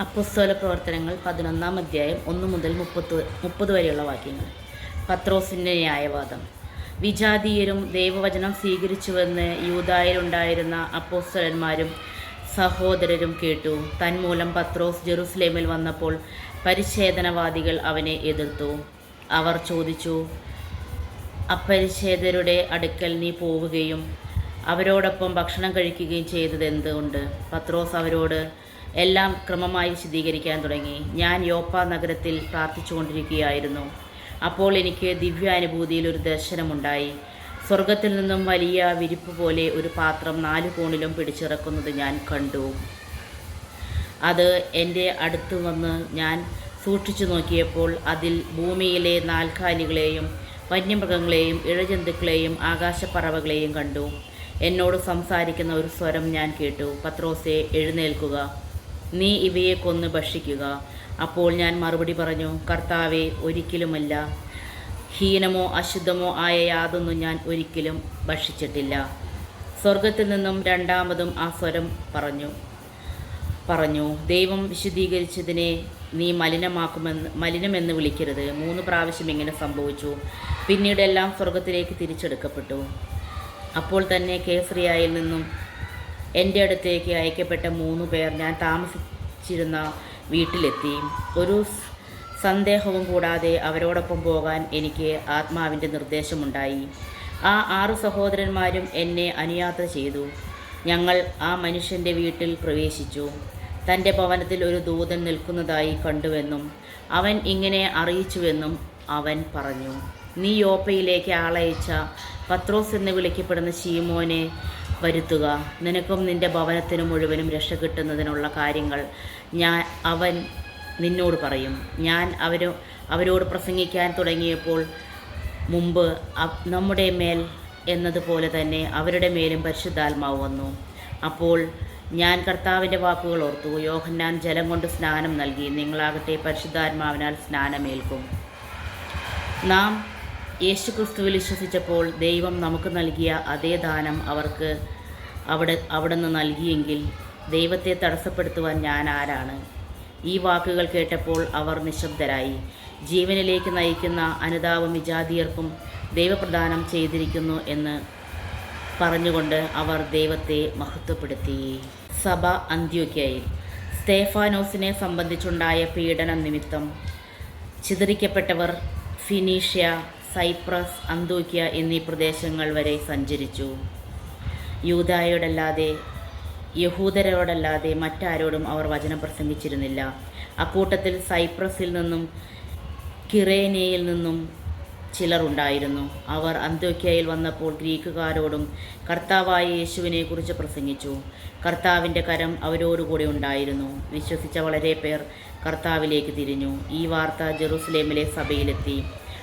അപ്പസ്തോല പ്രവർത്തനങ്ങൾ പതിനൊന്നാം അധ്യായം ഒന്ന് മുതൽ മുപ്പത്ത് മുപ്പത് വരെയുള്ള വാക്യങ്ങൾ. പത്രോസിന്റെ ന്യായവാദം. വിജാതീയരും ദൈവവചനം സ്വീകരിച്ചുവെന്ന് യൂതായിലുണ്ടായിരുന്ന അപ്പോസ്തലന്മാരും സഹോദരരും കേട്ടു. തന്മൂലം പത്രോസ് ജെറുസലേമിൽ വന്നപ്പോൾ പരിച്ഛേദനവാദികൾ അവനെ എതിർത്തു. അവർ ചോദിച്ചു അപരിച്ഛേദരുടെ അടുക്കൽ നീ പോവുകയും അവരോടൊപ്പം ഭക്ഷണം കഴിക്കുകയും ചെയ്തത് എന്തുകൊണ്ട്? പത്രോസ് അവരോട് എല്ലാം ക്രമമായി വിശദീകരിക്കാൻ തുടങ്ങി. ഞാൻ യോപ്പ നഗരത്തിൽ പ്രാർത്ഥിച്ചുകൊണ്ടിരിക്കുകയായിരുന്നു. അപ്പോൾ എനിക്ക് ദിവ്യാനുഭൂതിയിൽ ഒരു ദർശനമുണ്ടായി. സ്വർഗത്തിൽ നിന്നും വലിയ വിരിപ്പ് പോലെ ഒരു പാത്രം നാലു കോണിലും പിടിച്ചിറക്കുന്നത് ഞാൻ കണ്ടു. അത് എന്റെ അടുത്ത് വന്ന് ഞാൻ സൂക്ഷിച്ചു നോക്കിയപ്പോൾ അതിൽ ഭൂമിയിലെ നാൽക്കാലികളെയും വന്യമൃഗങ്ങളെയും ഇഴജന്തുക്കളെയും ആകാശപ്പറവകളെയും കണ്ടു. എന്നോട് സംസാരിക്കുന്ന ഒരു സ്വരം ഞാൻ കേട്ടു. പത്രോസെ എഴുന്നേൽക്കുക. നീ ഇവയെ കൊന്ന് ഭക്ഷിക്കുക. അപ്പോൾ ഞാൻ മറുപടി പറഞ്ഞു കർത്താവെ ഒരിക്കലുമല്ല. ഹീനമോ അശുദ്ധമോ ആയ യാതൊന്നും ഞാൻ ഒരിക്കലും ഭക്ഷിച്ചിട്ടില്ല. സ്വർഗത്തിൽ നിന്നും രണ്ടാമതും ആ സ്വരം പറഞ്ഞു പറഞ്ഞു ദൈവം വിശുദ്ധീകരിച്ചതിനെ നീ മലിനമാക്കുമെന്ന് മലിനമെന്ന് വിളിക്കരുത്. മൂന്ന് പ്രാവശ്യം ഇങ്ങനെ സംഭവിച്ചു. പിന്നീടെല്ലാം സ്വർഗത്തിലേക്ക് തിരിച്ചെടുക്കപ്പെട്ടു. അപ്പോൾ തന്നെ കേസറിയായിൽ നിന്നും എന്റെ അടുത്തേക്ക് അയക്കപ്പെട്ട മൂന്ന് പേർ ഞാൻ താമസിച്ചിരുന്ന വീട്ടിലെത്തി. ഒരു സന്ദേഹവും കൂടാതെ അവരോടൊപ്പം പോകാൻ എനിക്ക് ആത്മാവിന്റെ നിർദ്ദേശമുണ്ടായി. ആ ആറ് സഹോദരന്മാരും എന്നെ അനുയാത്ര ചെയ്തു. ഞങ്ങൾ ആ മനുഷ്യന്റെ വീട്ടിൽ പ്രവേശിച്ചു. തന്റെ ഭവനത്തിൽ ഒരു ദൂതൻ നിൽക്കുന്നതായി കണ്ടുവെന്നും അവൻ ഇങ്ങനെ അറിയിച്ചുവെന്നും അവൻ പറഞ്ഞു. നീ യോപ്പയിലേക്ക് ആളയച്ച പത്രോസ് എന്ന് വിളിക്കപ്പെടുന്ന ശീമോനെ വരുത്തുക. നിനക്കും നിന്റെ ഭവനത്തിനും മുഴുവനും രക്ഷ കിട്ടുന്നതിനുള്ള കാര്യങ്ങൾ ഞാൻ അവൻ നിന്നോട് പറയും. ഞാൻ അവരോ അവരോട് പ്രസംഗിക്കാൻ തുടങ്ങിയപ്പോൾ മുമ്പ് നമ്മുടെ മേൽ എന്നതുപോലെ തന്നെ അവരുടെ മേലും പരിശുദ്ധാത്മാവ് വന്നു. അപ്പോൾ ഞാൻ കർത്താവിന്റെ വാക്കുകൾ ഓർത്തു. യോഹന്നാൻ ജലം കൊണ്ട് സ്നാനം നൽകി. നിങ്ങളാകട്ടെ പരിശുദ്ധാത്മാവിനാൽ സ്നാനമേൽക്കും. നാം യേശുക്രിസ്തുവിൽ വിശ്വസിച്ചപ്പോൾ ദൈവം നമുക്ക് നൽകിയ അതേ ദാനം അവർക്ക് അവിടെ അവിടെ നിന്ന് നൽകിയെങ്കിൽ ദൈവത്തെ തടസ്സപ്പെടുത്തുവാൻ ഞാൻ ആരാണ്? ഈ വാക്കുകൾ കേട്ടപ്പോൾ അവർ നിശബ്ദരായി. ജീവനിലേക്ക് നയിക്കുന്ന അനുതാപം വിജാതീയർക്കും ദൈവപ്രദാനം ചെയ്തിരിക്കുന്നു എന്ന് പറഞ്ഞുകൊണ്ട് അവർ ദൈവത്തെ മഹത്വപ്പെടുത്തി. സഭ അന്ത്യോക്യയിൽ സ്തേഫാനോസിനെ സംബന്ധിച്ചുണ്ടായ പീഡനം നിമിത്തം ചിതറിക്കപ്പെട്ടവർ ഫിനീഷ്യ സൈപ്രസ് അന്തോക്യ എന്നീ പ്രദേശങ്ങൾ വരെ സഞ്ചരിച്ചു. യൂതായോടല്ലാതെ യഹൂദരോടല്ലാതെ മറ്റാരോടും അവർ വചനം പ്രസംഗിച്ചിരുന്നില്ല. അക്കൂട്ടത്തിൽ സൈപ്രസിൽ നിന്നും കിറേനയിൽ നിന്നും ചിലർ ഉണ്ടായിരുന്നു അവർ അന്ത്യോക്യയിൽ വന്നപ്പോൾ ഗ്രീക്കുകാരോടും കർത്താവായ യേശുവിനെക്കുറിച്ച് പ്രസംഗിച്ചു. കർത്താവിന്റെ കരം അവരോടുകൂടി ഉണ്ടായിരുന്നു. വിശ്വസിച്ച വളരെ പേർ കർത്താവിലേക്ക് തിരിഞ്ഞു. ഈ വാർത്ത ജെറൂസലേമിലെ സഭയിലെത്തി.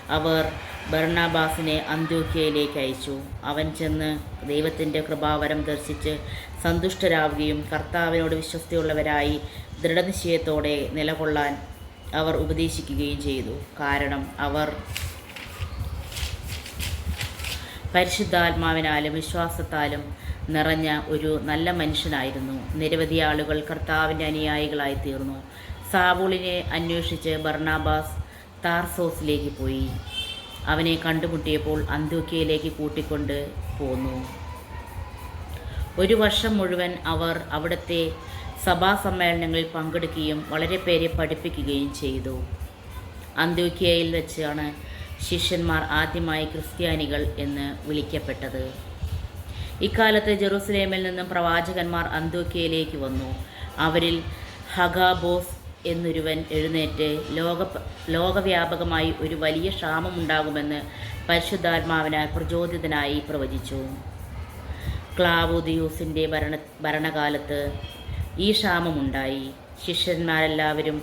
അവർ ബർണാബാസിനെ അന്ത്യോക്യയിലേക്ക് അയച്ചു. അവൻ ചെന്ന് ദൈവത്തിന്റെ കൃപാവരം ദർശിച്ച് സന്തുഷ്ടരാവുകയും കർത്താവിനോട് വിശ്വസ്തയുള്ളവരായി ദൃഢനിശ്ചയത്തോടെ നിലകൊള്ളാൻ അവർ ഉപദേശിക്കുകയും ചെയ്തു. കാരണം അവർ പരിശുദ്ധാത്മാവിനാലും വിശ്വാസത്താലും നിറഞ്ഞ ഒരു നല്ല മനുഷ്യനായിരുന്നു. നിരവധി ആളുകൾ കർത്താവിന്റെ അനുയായികളായി തീർന്നു സാവൂളിനെ അന്വേഷിച്ച് ബർണാബാസ് താർസോസിലേക്ക് പോയി. അവനെ കണ്ടുമുട്ടിയപ്പോൾ അന്ത്യോക്കിയയിലേക്ക് കൂട്ടിക്കൊണ്ട് പോന്നു. ഒരു വർഷം മുഴുവൻ അവർ അവിടുത്തെ സഭാ സമ്മേളനങ്ങളിൽ പങ്കെടുക്കുകയും വളരെ പേരെ പഠിപ്പിക്കുകയും ചെയ്തു. അന്ത്യോക്കിയയിൽ വെച്ചാണ് ശിഷ്യന്മാർ ആദ്യമായി ക്രിസ്ത്യാനികൾ എന്ന് വിളിക്കപ്പെട്ടത്. ഇക്കാലത്ത് ജെറൂസലേമിൽ നിന്നും പ്രവാചകന്മാർ അന്ത്യോക്യയിലേക്ക് വന്നു. അവരിൽ ഹഗാബോസ് എന്നൊരുവൻ എഴുന്നേറ്റ് ലോക ലോകവ്യാപകമായി ഒരു വലിയ ക്ഷാമമുണ്ടാകുമെന്ന് പരിശുദ്ധാത്മാവിനാൽ പ്രചോദിതനായി പ്രവചിച്ചു. ക്ലാവുദിയൂസിന്റെ ഭരണ ഭരണകാലത്ത് ഈ ക്ഷാമമുണ്ടായി. ശിഷ്യന്മാരെല്ലാവരും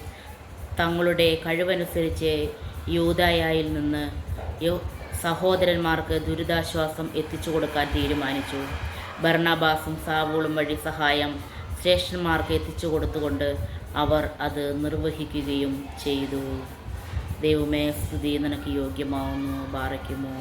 തങ്ങളുടെ കഴിവനുസരിച്ച് യൂതായായിൽ നിന്ന് സഹോദരന്മാർക്ക് ദുരിതാശ്വാസം എത്തിച്ചു കൊടുക്കാൻ തീരുമാനിച്ചു. ഭരണാഭാസും സാവൂളും വഴി സഹായം ശ്രേഷ്ഠന്മാർക്ക് എത്തിച്ചു കൊടുത്തുകൊണ്ട് അവർ അത് നിർവഹിക്കുകയും ചെയ്തു. ദൈവമേ സ്തുതി നിനക്ക് യോഗ്യമാവുന്നു ബാറയ്ക്കുമോ?